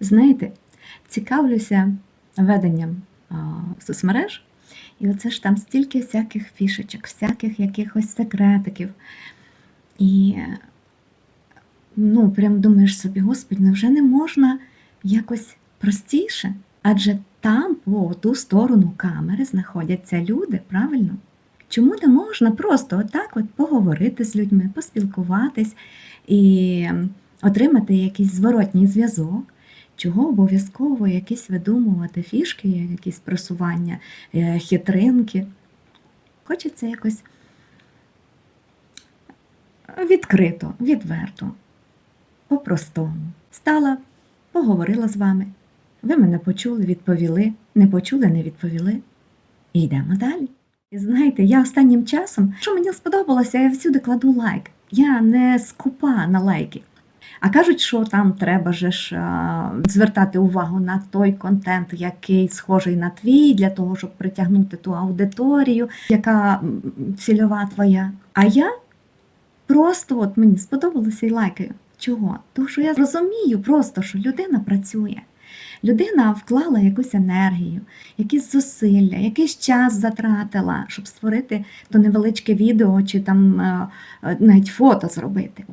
Знаєте, цікавлюся веденням а, соцмереж, і оце ж там стільки всяких фішечок, всяких якихось секретиків. І ну, прям думаєш собі, Господи, невже не можна якось простіше? Адже там, по ту сторону камери, знаходяться люди, правильно? Чому не можна просто отак от поговорити з людьми, поспілкуватись і отримати якийсь зворотній зв'язок? Чого обов'язково якісь видумувати фішки, якісь просування, е, хитринки? Хочеться якось відкрито, відверто, по-простому. Стала, поговорила з вами. Ви мене почули, відповіли, не почули, не відповіли. І йдемо далі. І знаєте, я останнім часом, що мені сподобалося, я всюди кладу лайк. Я не скупа на лайки. А кажуть, що там треба же ж звертати увагу на той контент, який схожий на твій, для того, щоб притягнути ту аудиторію, яка цільова твоя. А я просто от мені сподобалося і лайкаю. Чого? Тому що я розумію просто, що людина працює. Людина вклала якусь енергію, якісь зусилля, якийсь час затратила, щоб створити то невеличке відео чи там е, е, навіть фото зробити.